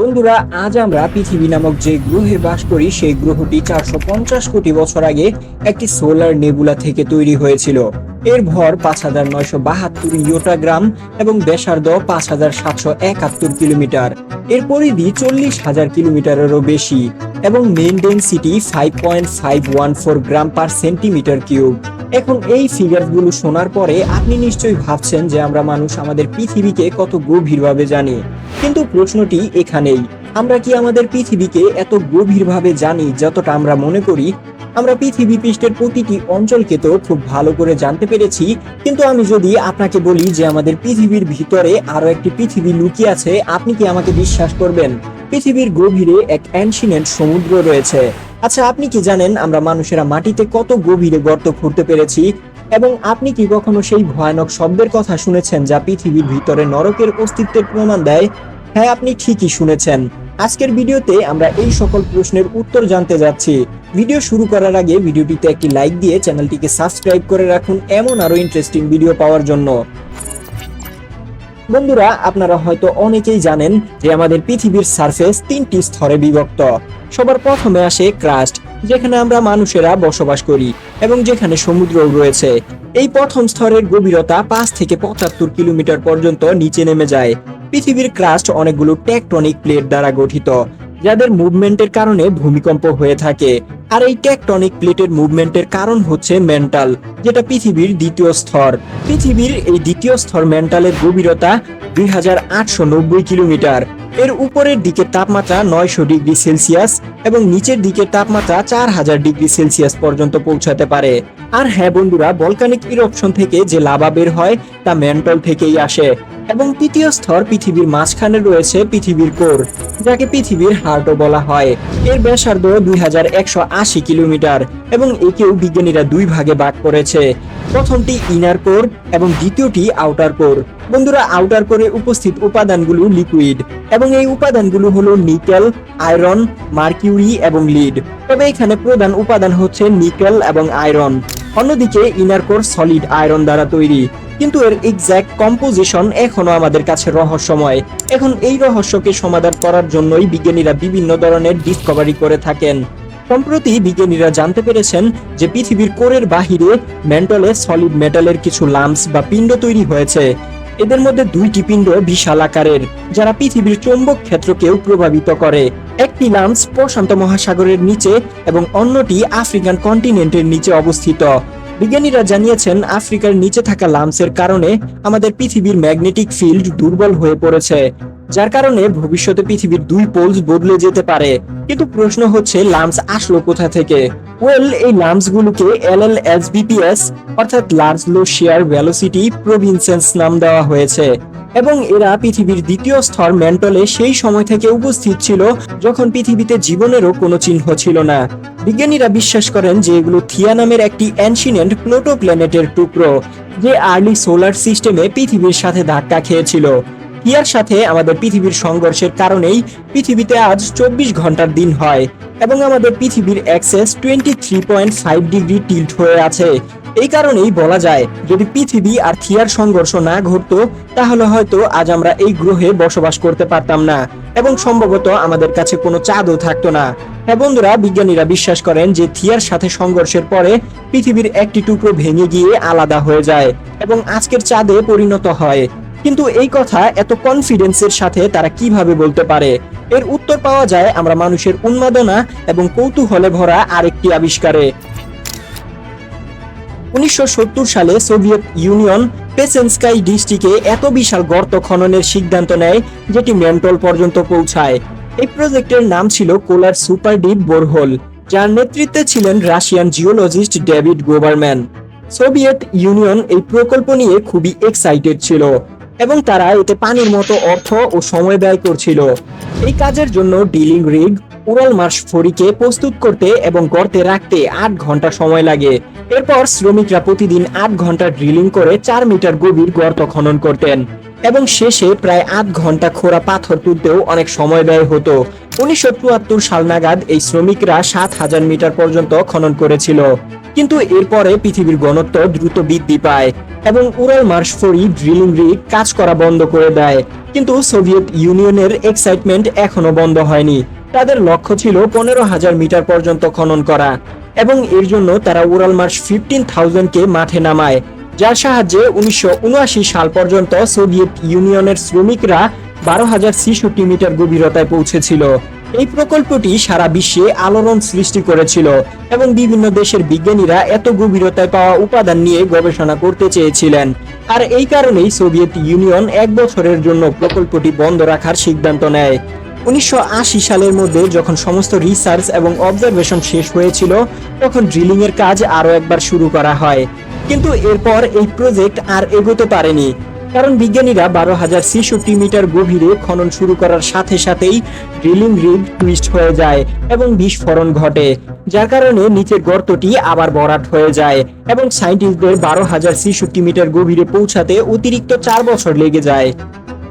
বন্ধুরা, আজ আমরা পৃথিবী নামক যে গ্রহে বাস করি, সেই গ্রহটি চারশো পঞ্চাশ কোটি বছর আগে একটি সোলার নেবুলা থেকে তৈরি হয়েছিল। এর ভর পাঁচ হাজার নয়শো বাহাত্তর ইয়োটা গ্রাম এবং ব্যাসার্ধ পাঁচ হাজার সাতশো একাত্তর কিলোমিটার। এর পরিধি চল্লিশ হাজার কিলোমিটারেরও বেশি এবং mean density five point five one four gram per centimetre cube এখন এই ফিগারগুলো শোনার পরে আপনি নিশ্চয়ই ভাবছেন যে আমরা মানুষ আমাদের পৃথিবীকে কত গভীরভাবে জানি। কিন্তু প্রশ্নটি এখানেই, আমরা কি আমাদের পৃথিবীকে এত গভীরভাবে জানি যতটা আমরা মনে করি? আমরা পৃথিবী পৃষ্ঠের প্রতিটি অঞ্চলকে তো খুব ভালো করে জানতে পেরেছি, কিন্তু আমি যদি আপনাকে বলি যে আমাদের পৃথিবীর ভিতরে আরও একটি পৃথিবী লুকিয়ে আছে, আপনি কি আমাকে বিশ্বাস করবেন? পৃথিবীর গভীরে এক অ্যানশিনেন্ট সমুদ্র রয়েছে। আচ্ছা আপনি কি জানেন আমরা মানুষেরা মাটিতে কত গভীরে গর্ত খুঁড়তে পেরেছি? এবং আপনি কি কখনো সেই ভয়ানক শব্দের কথা শুনেছেন যা পৃথিবীর ভিতরে নরকের অস্তিত্বের প্রমাণ দেয়? হ্যাঁ আপনি ঠিকই শুনেছেন। আজকের ভিডিওতে আমরা এই সকল প্রশ্নের উত্তর জানতে যাচ্ছি। ভিডিও শুরু করার আগে ভিডিওটিতে একটি লাইক দিয়ে চ্যানেলটিকে সাবস্ক্রাইব করে রাখুন এমন আরও ইন্টারেস্টিং ভিডিও পাওয়ার জন্য। বন্ধুরা, আপনারা হয়তো অনেকেই জানেন যে আমাদের পৃথিবীর সারফেস তিনটি স্তরে বিভক্ত। সবার প্রথমে আসে ক্রাস্ট, যেখানে আমরা মানুষেরা বসবাস করি এবং যেখানে সমুদ্রও রয়েছে। এই প্রথম স্তরের গভীরতা পাঁচ থেকে পঁচাত্তর কিলোমিটার পর্যন্ত নিচে নেমে যায়। পৃথিবীর ক্রাস্ট অনেকগুলো টেকটনিক প্লেট দ্বারা গঠিত, যাদের মুভমেন্টের কারণে ভূমিকম্প হয়ে থাকে। আর এই টেকটনিক প্লেটের মুভমেন্টের কারণ হচ্ছে মেন্টাল, যেটা পৃথিবীর দ্বিতীয় স্তর। পৃথিবীর এই দ্বিতীয় স্তর মেন্টালের গভীরতা দুই হাজার আটশো নব্বই কিলোমিটার। এর উপরের দিকে তাপমাত্রা নয়শো ডিগ্রি সেলসিয়াস এবং নিচের দিকে তাপমাত্রা চার হাজার ডিগ্রি সেলসিয়াস পর্যন্ত পৌঁছাতে পারে। আর হ্যাঁ বন্ধুরা বলকানিক ইরপশন থেকে যে লাভা বের হয়, তা মেন্টল থেকেই আসে। এবং তৃতীয় স্তর পৃথিবীর মাঝখানে রয়েছে পৃথিবীর কোর, যাকে পৃথিবীর হার্টও বলা হয়। এর ব্যাসার্ধ দুই হাজার একশো আশি কিলোমিটার এবং একেও বিজ্ঞানীরা দুই ভাগে ভাগ করেছে। প্রথমটি ইনার কোর এবং দ্বিতীয়টি আউটার কোর। বন্ধুরা, আউটার কোরে উপস্থিত উপাদানগুলো লিকুইড এবং এই উপাদানগুলো হলো নিকেল, আয়রন, মার্কিউরি এবং লিড। তবে এখানে প্রধান উপাদান হচ্ছে নিকেল এবং আয়রন। অন্যদিকে ইনার কোর সলিড আয়রন দ্বারা তৈরি। কিন্তু এর এক্স্যাক্ট কম্পোজিশন এখনও আমাদের কাছে রহস্যময়। এখন এই রহস্যকে সমাধান করার জন্যই বিজ্ঞানীরা বিভিন্ন ধরনের ডিসকভারি করে থাকেন। সম্প্রতি বিজ্ঞানীরা জানতে পেরেছেন যে পৃথিবীর কোরের বাহিরে ম্যান্টলে সলিড মেটালের কিছু লাম্পস বা পিণ্ড তৈরি হয়েছে। এদের মধ্যে দুইটি পিণ্ড বিশাল আকারের, যারা পৃথিবীর চৌম্বক ক্ষেত্রকেও প্রভাবিত করে। একটি লাম্পস প্রশান্ত মহাসাগরের নিচে এবং অন্যটি আফ্রিকান কন্টিনেন্টের নিচে অবস্থিত। বিজ্ঞানীরা জানিয়েছেন, আফ্রিকার নিচে থাকা লামসের কারণে আমাদের পৃথিবীর ম্যাগনেটিক ফিল্ড দুর্বল হয়ে পড়েছে। যার কারণে ভবিষ্যতে পৃথিবীর দুই পোলস বদলে যেতে পারে। কিন্তু প্রশ্ন হচ্ছে লামস আসলো কোথা থেকে? ওয়েল এই লামস গুলোকে এল এল এস বিপিএস অর্থাৎ large low shear velocity provinces নাম দেওয়া হয়েছে। এবং এরা পৃথিবীর দ্বিতীয় স্তর মেন্টলে সেই সময় থেকে উপস্থিত ছিল, যখন পৃথিবীতে জীবনেরও কোনো চিহ্ন ছিল না। বিজ্ঞানীরা বিশ্বাস করেন যে এগুলো থিয়া নামের একটি অ্যানশিনেন্ট প্লোটো প্ল্যানেটের টুকরো, যে আর্লি সোলার সিস্টেমে পৃথিবীর সাথে ধাক্কা খেয়েছিল। থিয়ার সাথে আমাদের পৃথিবীর সংঘর্ষের কারণেই পৃথিবীতে আজ চব্বিশ ঘণ্টার দিন হয় এবং আমাদের পৃথিবীর axis twenty three point five degree tilt হয়ে আছে। এই কারণেই বলা যায়, যদি পৃথিবী আর থিয়ার সংঘর্ষ না ঘটতো, তাহলে হয়তো আজ আমরা এই গ্রহে বসবাস করতে পারতাম না এবং সম্ভবত আমাদের কাছে কোনো চাঁদও থাকতো না। হ্যাঁ বন্ধুরা, বিজ্ঞানীরা বিশ্বাস করেন যে থিয়ার সাথে সংঘর্ষের পরে পৃথিবীর একটি টুকরো ভেঙে গিয়ে আলাদা হয়ে যায় এবং আজকের চাঁদে পরিণত হয়। কিন্তু এই কথা এত কনফিডেন্সের সাথে তারা কীভাবে বলতে পারে? এর উত্তর পাওয়া যায় আমরা মানুষের উন্মাদনা এবং কৌতূহলে ভরা আরেকটি আবিষ্কারে। উনিশশো সত্তর সালে সোভিয়েত ইউনিয়ন পেসেন্সকাই ডিস্ট্রিক্টে এত বিশাল গর্ত খননের সিদ্ধান্ত নেয়, যেটি মেন্টল পর্যন্ত পৌঁছায়। এই প্রজেক্টের নাম ছিল কোলার সুপার ডিপ বোরহোল, যার নেতৃত্বে ছিলেন Russian geologist David Guberman. Soviet Union এই প্রকল্প নিয়ে খুবই এক্সাইটেড ছিল। এবং তারা এতে পানির মতো অর্থ ও সময় ব্যয় করছিল। এই কাজের জন্য ডিলিং রিগ উড়াল মার্শ ফরিকে প্রস্তুত করতে এবং গর্তে রাখতে আট ঘণ্টা সময় লাগে। এরপর শ্রমিকরা প্রতিদিন আট ঘণ্টা ড্রিলিং করে চার মিটার গভীর গর্ত খনন করতেন। এবং শেষে প্রায় আধ ঘণ্টা খোঁড়া পাথর তুলতেও অনেক সময় ব্যয় হতো। উনিশশো সাল নাগাদ এই শ্রমিকরা সাত হাজার মিটার পর্যন্ত খনন করেছিল। কিন্তু এরপরে পৃথিবীর ঘনত্ব দ্রুত বৃদ্ধি পায় এবং উড়াল মার্শ ফোরি ড্রিলিং রিগ কাজ করা বন্ধ করে দেয়। কিন্তু সোভিয়েত ইউনিয়নের এক্সাইটমেন্ট এখনও বন্ধ হয়নি। তাদের লক্ষ্য ছিল পনেরো হাজার মিটার পর্যন্ত খনন করা এবং এর জন্য তারা উড়াল মার্শ ফিফটিন থাউজেন্ডকে মাঠে নামায়। যার সাহায্যে উনিশশো উনআশি সাল পর্যন্ত সোভিয়েত ইউনিয়নের শ্রমিকরা বারো হাজার ছেষট্টি মিটার গভীরতায় পৌঁছেছিল। এই প্রকল্পটি সারা বিশ্বে আলোড়ন সৃষ্টি করেছিল এবং বিভিন্ন দেশের বিজ্ঞানীরা এত গভীরতায় পাওয়া উপাদান নিয়ে গবেষণা করতে চেয়েছিলেন। আর এই কারণেই সোভিয়েত ইউনিয়ন এক বছরের জন্য প্রকল্পটি বন্ধ রাখার সিদ্ধান্ত নেয়। উনিশশো আশি সালের মধ্যে যখন সমস্ত রিসার্চ এবং অবজারভেশন শেষ হয়েছিল, তখন ড্রিলিং এর কাজ আরও একবার শুরু করা হয়। কিন্তু এরপর এই প্রজেক্ট আর এগোতে পারেনি। কারণ বিজ্ঞানীরা বারো হাজার ছেষট্টি মিটার গভীরে খনন শুরু করার সাথে সাথেই ড্রিলিং রিগ টুইস্ট হয়ে যায় এবং বিস্ফোরণ ঘটে, যার কারণে নিচের গর্তটি আবার ভরাট হয়ে যায় এবং সায়েন্টিস্টদের বারো হাজার ছেষট্টি মিটার গভীরে পৌঁছাতে অতিরিক্ত চার বছর লেগে যায়।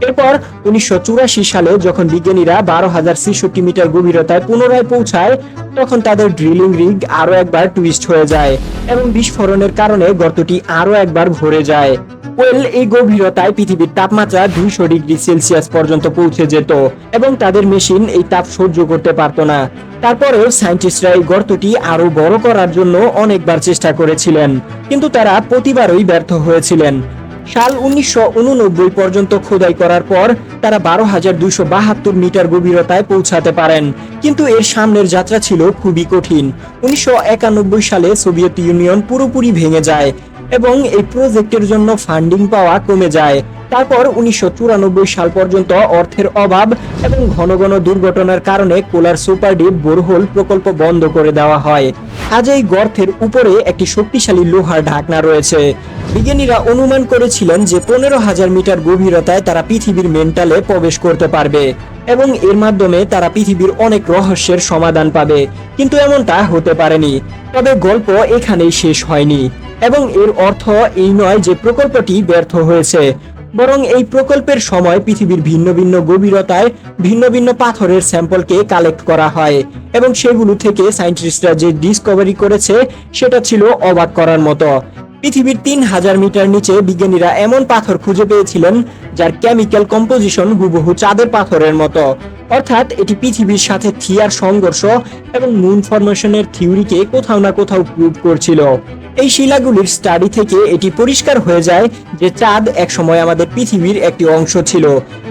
এরপর উনিশশো চুরাশি সালে যখন বিজ্ঞানীরা বারো হাজার ছেষট্টি মিটার গভীরতায় পুনরায় পৌঁছায় তখন তাদের ড্রিলিং রিগ আরও একবার টুইস্ট হয়ে যায় এবং বিস্ফোরণের কারণে গর্তটি আরও একবার ভরে যায়। ওয়েল এই গভীরতায় পৃথিবীর তাপমাত্রা দুইশো ডিগ্রি সেলসিয়াস পর্যন্ত পৌঁছে যেত এবং তাদের মেশিন এই তাপ সহ্য করতে পারতো না। তারপরেও সায়েন্টিস্টরা এই গর্তটি আরও বড় করার জন্য অনেকবার চেষ্টা করেছিলেন, কিন্তু তারা প্রতিবারই ব্যর্থ হয়েছিলেন। সাল উনিশশো ঊননব্বই পর্যন্ত খোদাই করার পর তারা বারো হাজার দুইশো বাহাত্তর মিটার গভীরতায় পৌঁছাতে পারেন। কিন্তু এর সামনের যাত্রা ছিল খুবই কঠিন। উনিশশো একানব্বই সালে সোভিয়েত ইউনিয়ন পুরোপুরি ভেঙে যায় এবং এই প্রজেক্টের জন্য ফান্ডিং পাওয়া কমে যায়। তারপর উনিশশো চুরানব্বই সাল পর্যন্ত অর্থের অভাব এবং ঘন ঘন দুর্ঘটনার কারণে কোলার সুপার ডিপ বোরহোল প্রকল্প বন্ধ করে দেওয়া হয়। আজ এই গর্তের উপরে একটি শক্তিশালী লোহার ঢাকনা রয়েছে। বিজ্ঞানীরা অনুমান করেছিলেন যে পনেরো হাজার মিটার গভীরতায় তারা পৃথিবীর মেন্টালে প্রবেশ করতে পারবে এবং এর মাধ্যমে তারা পৃথিবীর অনেক রহস্যের সমাধান পাবে। কিন্তু এমনটা হতে পারেনি। তবে গল্প এখানেই শেষ হয়নি। এবং এর অর্থ এই নয় যে প্রকল্পটি ব্যর্থ হয়েছে। বরং এই প্রকল্পের সময় পৃথিবীর ভিন্ন ভিন্ন গভীরতায় ভিন্ন ভিন্ন পাথরের স্যাম্পলকে কালেক্ট করা হয় এবং সেগুলো থেকে সায়েন্টিস্টরা যে ডিসকভারি করেছে, সেটা ছিল অবাক করার মতো। পৃথিবীর তিন হাজার মিটার নিচে বিজ্ঞানীরা এমন পাথর খুঁজে পেয়েছিলেন, যার কেমিক্যাল কম্পোজিশন হুবহু চাঁদের পাথরের মতো। অর্থাৎ এটি পৃথিবীর সাথে থিয়ার সংঘর্ষ এবং মুন ফরমেশনের থিওরিকে কোথাও না কোথাও প্রুভ করছিল। এই শিলাগুলির স্টাডি থেকে এটি পরিষ্কার হয়ে যায় যে চাঁদ একসময় আমাদের পৃথিবীর একটি অংশ ছিল।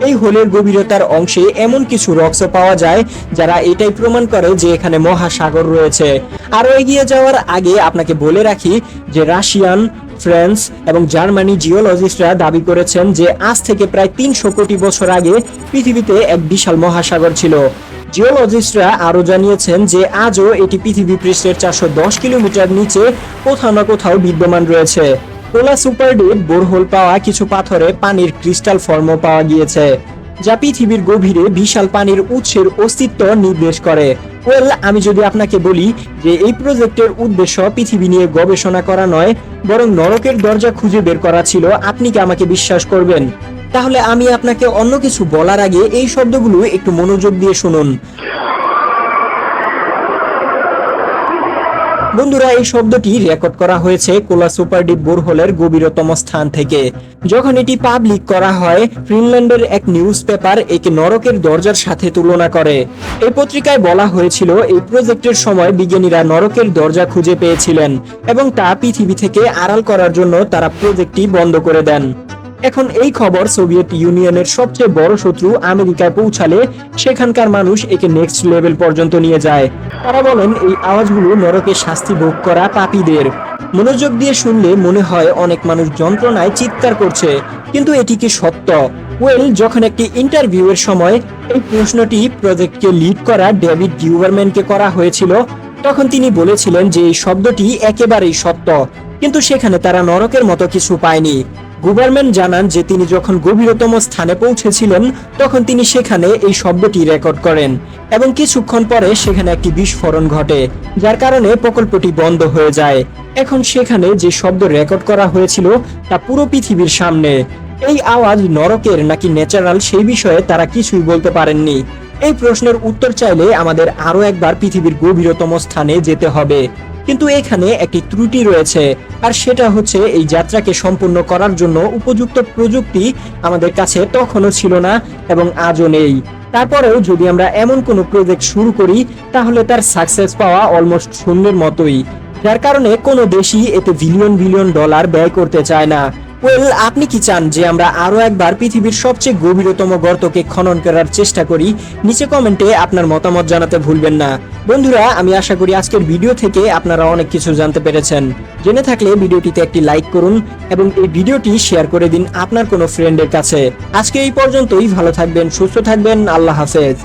এই হোলের গভীরতার অংশে এমন কিছু রক্স পাওয়া যায় যারা এটাই প্রমাণ করে যে এখানে মহাসাগর রয়েছে। আরও এগিয়ে যাওয়ার আগে আপনাকে বলে রাখি যে রাশিয়ান ফ্রান্স এবং জার্মানি জিওলজিস্টরা দাবি করেছেন যে আজ থেকে প্রায় তিনশো কোটি বছর আগে পৃথিবীতে এক বিশাল মহাসাগর ছিল। জিওলজিস্টরা আরও জানিয়েছেন যে আজও এটি পৃথিবী পৃষ্ঠের চারশো দশ কিলোমিটার নিচে কোথাও না কোথাও বিদ্যমান রয়েছে। কোলা সুপারডিপ বোরহোল পাওয়া কিছু পাথরে পানির ক্রিস্টাল ফর্মও পাওয়া গিয়েছে, যা পৃথিবীর গভীরে বিশাল পানির উৎসের অস্তিত্ব নির্দেশ করে। ওয়েল আমি যদি আপনাকে বলি যে এই প্রজেক্টের উদ্দেশ্য পৃথিবী নিয়ে গবেষণা করা নয়, বরং নরকের দরজা খুঁজে বের করা ছিল, আপনি কি আমাকে বিশ্বাস করবেন? তাহলে আমি আপনাকে অন্য কিছু বলার আগে এই শব্দগুলো একটু মনোযোগ দিয়ে শুনুন। বন্ধুরা, এই শব্দটি রেকর্ড করা হয়েছে কোলা সুপার ডিপ বোরহোলের গভীরতম স্থান থেকে। যখন এটি পাবলিক করা হয়, ফিনল্যান্ডের এক নিউজ পেপার একে নরকের দরজার সাথে তুলনা করে। এই পত্রিকায় বলা হয়েছিল, এই প্রজেক্টের সময় বিজ্ঞানীরা নরকের দরজা খুঁজে পেয়েছিলেন এবং তা পৃথিবী থেকে আড়াল করার জন্য তারা প্রজেক্টটি বন্ধ করে দেন। এখন এই খবর সোভিয়েত ইউনিয়নের সবচেয়ে বড় শত্রু আমেরিকায় পৌঁছালে সেখানকার মানুষ একে নেক্সট লেভেল পর্যন্ত নিয়ে যায়। তারা বলেন, এই আওয়াজগুলো নরকে শাস্তি ভোগ করা পাপীদের। মনোযোগ দিয়ে শুনলে মনে হয় অনেক মানুষ যন্ত্রণায় চিৎকার করছে, কিন্তু এটি কি সত্য? ওয়েল যখন একটি ইন্টারভিউ এর সময় এই প্রশ্নটি প্রজেক্টকে লিড করা ডেভিড ডিউবারম্যানকে করা হয়েছিল, তখন তিনি বলেছিলেন যে এই শব্দটি একেবারেই সত্য, কিন্তু সেখানে তারা নরকের মতো কিছু পায়নি। গুভারম্যান জানান যে তিনি যখন গভীরতম স্থানে পৌঁছেছিলেন, তখন তিনি সেখানে এই শব্দটি রেকর্ড করেন এবং কিছুক্ষণ পরে সেখানে একটি বিস্ফোরণ ঘটে, যার কারণে প্রকল্পটি বন্ধ হয়ে যায়। এখন সেখানে যে শব্দ রেকর্ড করা হয়েছিল, তা পুরো পৃথিবীর সামনে। এই আওয়াজ নরকের নাকি ন্যাচারাল সেই বিষয়ে তারা কিছুই বলতে পারেননি। এই প্রশ্নের উত্তর চাইলে আমাদের আরও একবার পৃথিবীর গভীরতম স্থানে যেতে হবে। কিন্তু এখানে একটি ত্রুটি রয়েছে, আর সেটা হচ্ছে এই যাত্রাকে সম্পূর্ণ করার জন্য উপযুক্ত প্রযুক্তি আমাদের কাছে তখনও ছিল না এবং আজও নেই। তারপরেও যদি আমরা এমন কোনো প্রজেক্ট শুরু করি, তাহলে তার সাকসেস পাওয়া অলমোস্ট শূন্যের মতোই। যার কারণে কোনো দেশই এতে বিলিয়ন বিলিয়ন ডলার ব্যয় করতে চায় না। ওয়েল আপনি কি চান যে আমরা আরও একবার পৃথিবীর সবচেয়ে গভীরতম গর্তকে খনন করার চেষ্টা করি? নিচে কমেন্টে আপনার মতামত জানাতে ভুলবেন না। বন্ধুরা, আমি আশা করি আজকের ভিডিও থেকে আপনারা অনেক কিছু জানতে পেরেছেন। জেনে থাকলে ভিডিওটিতে একটি লাইক করুন এবং এই ভিডিওটি শেয়ার করে দিন আপনার কোনো ফ্রেন্ডের কাছে। আজকে এই পর্যন্তই। ভালো থাকবেন, সুস্থ থাকবেন। আল্লাহ হাফেজ।